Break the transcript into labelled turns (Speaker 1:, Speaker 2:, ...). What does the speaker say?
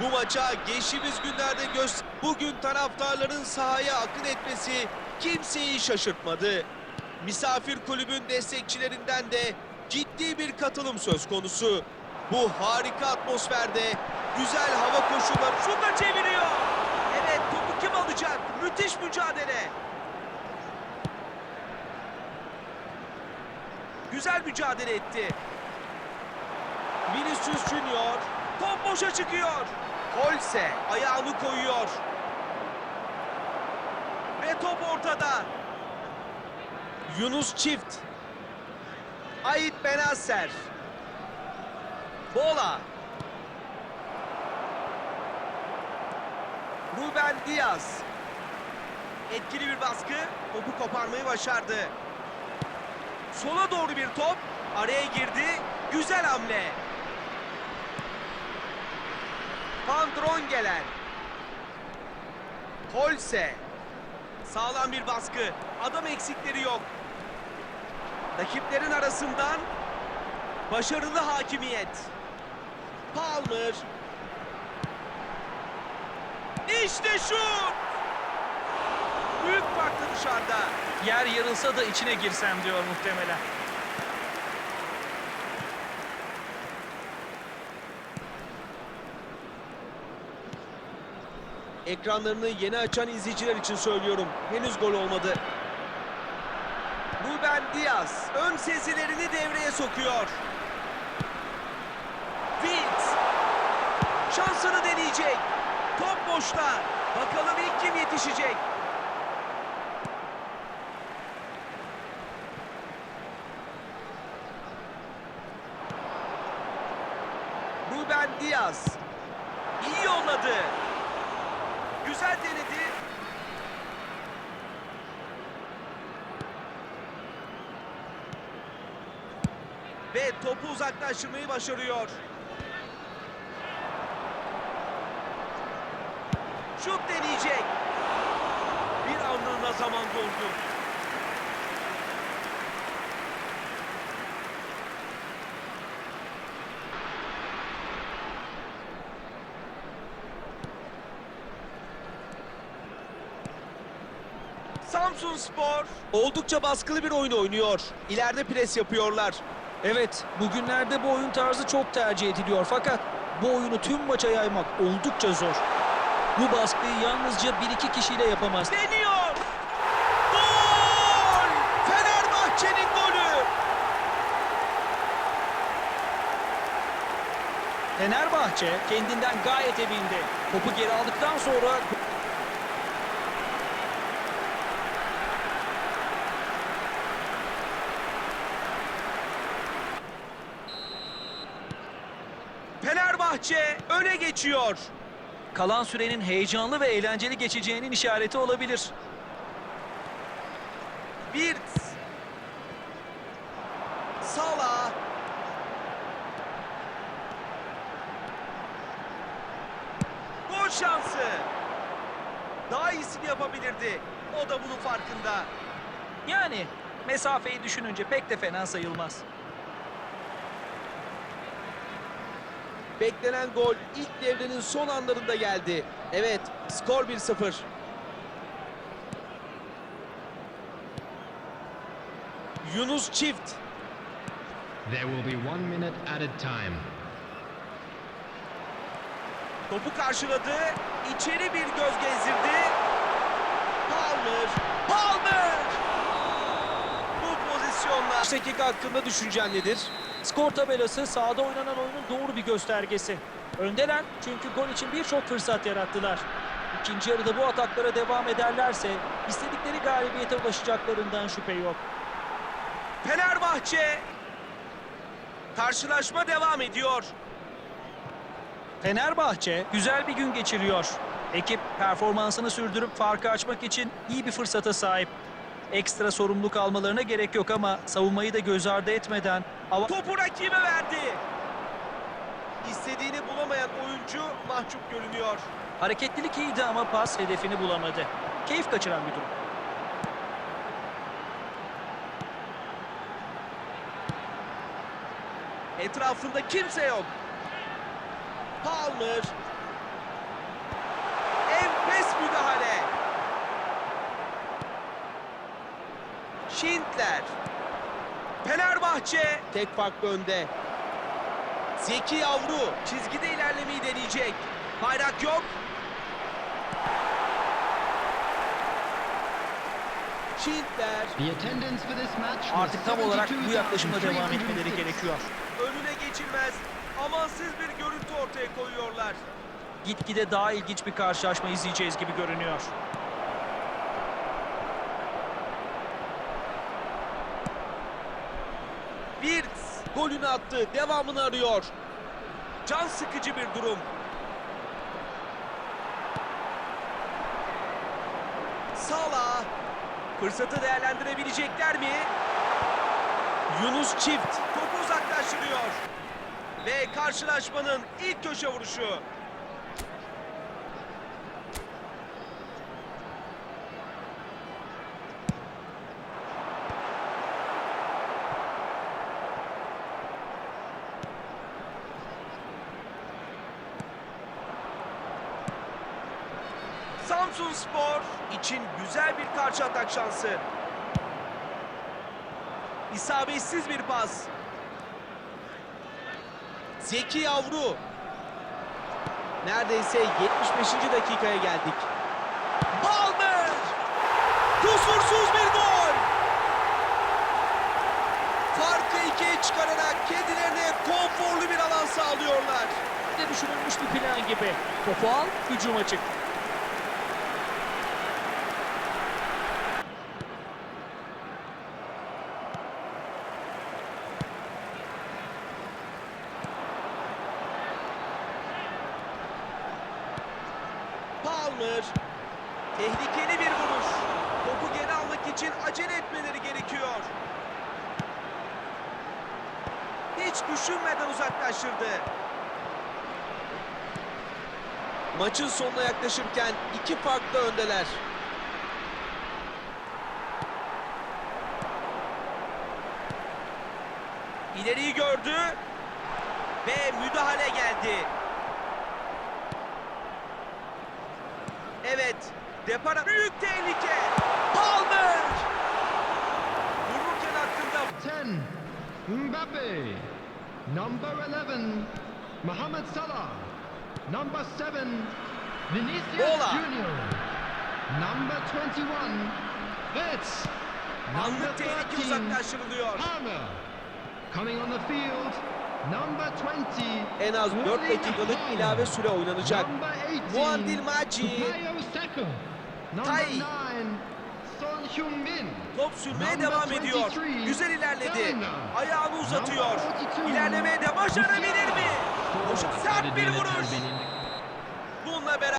Speaker 1: Bu maça geçtiğimiz günlerde göz bugün taraftarların sahaya akın etmesi kimseyi şaşırtmadı. Misafir kulübün destekçilerinden de ciddi bir katılım söz konusu. Bu harika atmosferde güzel hava koşulları şuta çeviriyor. Evet topu kim alacak? Müthiş mücadele. Güzel mücadele etti. Vinicius Junior top boşa çıkıyor. Holse ayağını koyuyor. Ve top ortada. Yunus Çift. Ait Benasser. Bola. Ruben Diaz. Etkili bir baskı. Topu koparmayı başardı. Sola doğru bir top. Araya girdi. Güzel hamle. Van Drongelen. Holse. Sağlam bir baskı. Adam eksikleri yok. Rakiplerin arasından başarılı hakimiyet. Palmer. İşte şut. Büyük farklı dışarıda.
Speaker 2: Yer yarılsa da içine girsem diyor muhtemelen.
Speaker 1: Ekranlarını yeni açan izleyiciler için söylüyorum. Henüz gol olmadı. Ruben Diaz ön sezilerini devreye sokuyor. Wills şansını deneyecek. Top boşta. Bakalım ilk kim yetişecek? Ruben Diaz iyi yolladı. Güzel denedi. Ve topu uzaklaştırmayı başarıyor. Şut deneyecek. Bir anlığına zaman doldu. Samsun Spor oldukça baskılı bir oyun oynuyor. İleride pres yapıyorlar.
Speaker 2: Evet, bugünlerde bu oyun tarzı çok tercih ediliyor fakat bu oyunu tüm maça yaymak oldukça zor. Bu baskıyı yalnızca bir iki kişiyle yapamaz.
Speaker 1: Deniyor. Gol! Fenerbahçe'nin golü.
Speaker 2: Fenerbahçe kendinden gayet emindi. Topu geri aldıktan sonra
Speaker 1: Fenerbahçe öne geçiyor.
Speaker 2: kalan sürenin heyecanlı ve eğlenceli geçeceğinin işareti olabilir.
Speaker 1: Wirtz. Salah. Gol şansı. Daha iyisini yapabilirdi. O da bunun farkında.
Speaker 2: Yani mesafeyi düşününce pek de fena sayılmaz.
Speaker 1: Beklenen gol ilk devrenin son anlarında geldi. Evet, skor 1-0. Yunus Çift.
Speaker 3: There will be one minute added time.
Speaker 1: Topu karşıladı. İçeri bir göz gezdirdi. Palmer. Palmer! Bu pozisyonla... 5 dakika hakkında düşüncen nedir?
Speaker 2: Skor tabelası sahada oynanan oyunun doğru bir göstergesi. Öndeler çünkü gol için birçok fırsat yarattılar. İkinci yarıda bu ataklara devam ederlerse istedikleri galibiyete ulaşacaklarından şüphe yok.
Speaker 1: Fenerbahçe. Karşılaşma devam ediyor.
Speaker 2: Fenerbahçe güzel bir gün geçiriyor. Ekip performansını sürdürüp farkı açmak için iyi bir fırsata sahip. Ekstra sorumluluk almalarına gerek yok ama savunmayı da göz ardı etmeden ava-
Speaker 1: Topu rakibe verdi. İstediğini bulamayan oyuncu mahcup görünüyor.
Speaker 2: hareketlilik iyiydi ama pas hedefini bulamadı. Keyif kaçıran bir durum.
Speaker 1: Etrafında kimse yok. Palmer Schindler. Fenerbahçe tek farklı önde. Zeki Yavru çizgide ilerlemeyi deneyecek. Bayrak yok.
Speaker 3: Was
Speaker 2: Artık tam olarak bu yaklaşımla devam
Speaker 3: 72,306.
Speaker 2: etmeleri gerekiyor.
Speaker 1: önüne geçilmez. Amansız bir görüntü ortaya koyuyorlar.
Speaker 2: Gitgide daha ilginç bir karşılaşma izleyeceğiz gibi görünüyor.
Speaker 1: Wirtz golünü attı. Devamını arıyor. Can sıkıcı bir durum. Sala fırsatı değerlendirebilecekler mi? Yunus Çift topu uzaklaştırıyor. Ve karşılaşmanın ilk köşe vuruşu. Samsun Spor için güzel bir karşı atak şansı. İsabetsiz bir pas. Zeki Yavru. Neredeyse 75. dakikaya geldik. Palmer! Kusursuz bir gol! Farkı ikiye çıkararak kendilerine konforlu bir alan sağlıyorlar.
Speaker 2: De düşünülmüş bir plan gibi. Topu al, hücuma çık.
Speaker 1: Palmer. Tehlikeli bir vuruş. Topu geri almak için acele etmeleri gerekiyor. Hiç düşünmeden uzaklaştırdı. Maçın sonuna yaklaşırken iki farklı öndeler. İleriyi gördü ve müdahale geldi. Evet, depara büyük tehlike. Palmer! Vururken hakkında
Speaker 3: 10, Mbappe. Number 11, Mohamed Salah. Number 7, Vinicius
Speaker 1: Bola.
Speaker 3: Junior. Number 21, Wirtz. Number
Speaker 1: anlık tehlike
Speaker 3: 13,
Speaker 1: uzaklaştırılıyor.
Speaker 3: Palmer. Coming on the field, number 20,
Speaker 1: En az 4
Speaker 3: Erling
Speaker 1: dakikalık ilave süre oynanacak.
Speaker 3: Number 18,
Speaker 1: Muandil Maci
Speaker 3: Bukayo Saka. Number
Speaker 1: Tai.
Speaker 3: 9, Son Heung-min.
Speaker 1: top sürmeye devam ediyor.
Speaker 3: 23,
Speaker 1: Güzel ilerledi. Ayağını uzatıyor.
Speaker 3: Number 42,
Speaker 1: İlerlemeye de başarabilir mi? Sert bir vuruş. Bununla beraber